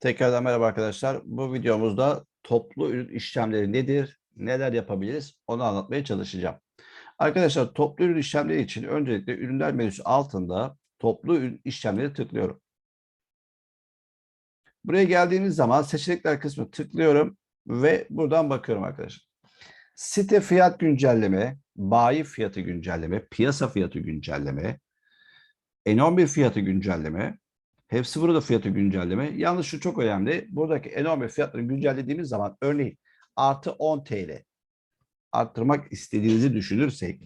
Tekrardan merhaba arkadaşlar. Bu videomuzda toplu ürün işlemleri nedir, neler yapabiliriz onu anlatmaya çalışacağım. Arkadaşlar toplu ürün işlemleri için öncelikle ürünler menüsü altında toplu ürün işlemleri tıklıyorum. Buraya geldiğiniz zaman seçenekler kısmı tıklıyorum ve buradan bakıyorum arkadaşlar. Site fiyat güncelleme, bayi fiyatı güncelleme, piyasa fiyatı güncelleme, N11 fiyatı güncelleme, Hepsi burada fiyatı güncelleme. Yalnız şu çok önemli. Buradaki enorm fiyatları güncellediğimiz zaman örneğin artı 10 TL arttırmak istediğinizi düşünürsek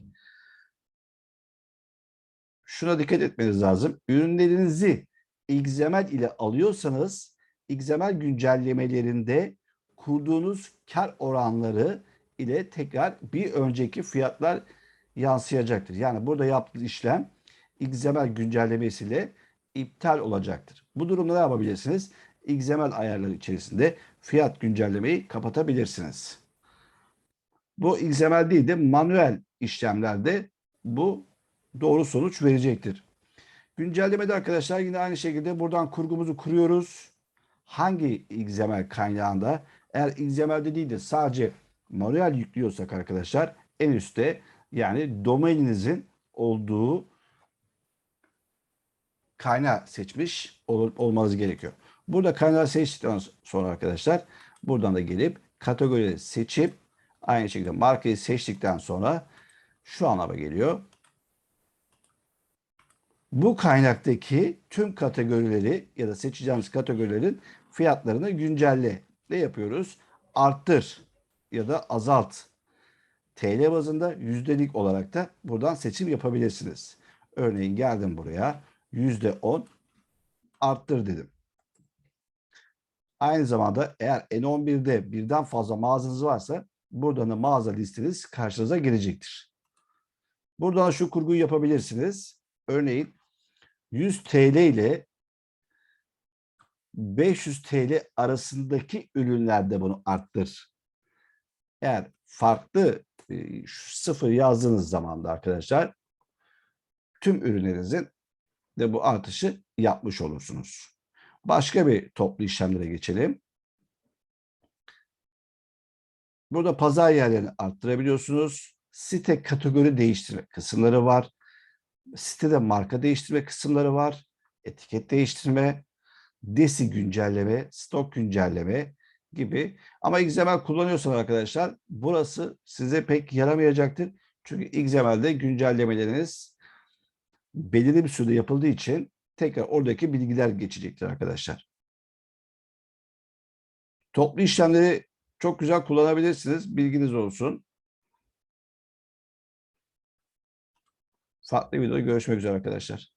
şuna dikkat etmeniz lazım. Ürünlerinizi XML ile alıyorsanız XML güncellemelerinde kurduğunuz kar oranları ile tekrar bir önceki fiyatlar yansıyacaktır. Yani burada yaptığınız işlem XML güncellemesiyle iptal olacaktır. Bu durumda ne yapabilirsiniz? XML ayarları içerisinde fiyat güncellemeyi kapatabilirsiniz. Bu XML değil de manuel işlemlerde bu doğru sonuç verecektir. Güncellemede arkadaşlar yine aynı şekilde buradan kurgumuzu kuruyoruz. Hangi XML kaynağında? Eğer XML'de değil de sadece manuel yüklüyorsak arkadaşlar en üstte yani domaininizin olduğu kaynağı seçmiş ol, olmanız gerekiyor. Burada kaynağı seçtikten sonra arkadaşlar buradan da gelip kategoriyi seçip aynı şekilde markayı seçtikten sonra şu anlama geliyor. Bu kaynaktaki tüm kategorileri ya da seçeceğimiz kategorilerin fiyatlarını güncelle. Ne yapıyoruz? Arttır ya da azalt. TL bazında yüzdelik olarak da buradan seçim yapabilirsiniz. Örneğin geldim buraya yüzde on arttır dedim. Aynı zamanda eğer N11'de birden fazla mağazanız varsa buradan da mağaza listeniz karşınıza gelecektir. Buradan şu kurguyu yapabilirsiniz. Örneğin 100 TL ile 500 TL arasındaki ürünlerde bunu arttır. Eğer farklı e, sıfır yazdığınız zaman da arkadaşlar tüm ürünlerinizin de bu artışı yapmış olursunuz. Başka bir toplu işlemlere geçelim. Burada pazar yerlerini arttırabiliyorsunuz. Site kategori değiştirme kısımları var. Sitede marka değiştirme kısımları var. Etiket değiştirme, desi güncelleme, stok güncelleme gibi. Ama XML kullanıyorsanız arkadaşlar burası size pek yaramayacaktır. Çünkü XML'de güncellemeleriniz belirli bir sürede yapıldığı için tekrar oradaki bilgiler geçecektir arkadaşlar. Toplu işlemleri çok güzel kullanabilirsiniz. Bilginiz olsun. Farklı videoda görüşmek üzere arkadaşlar.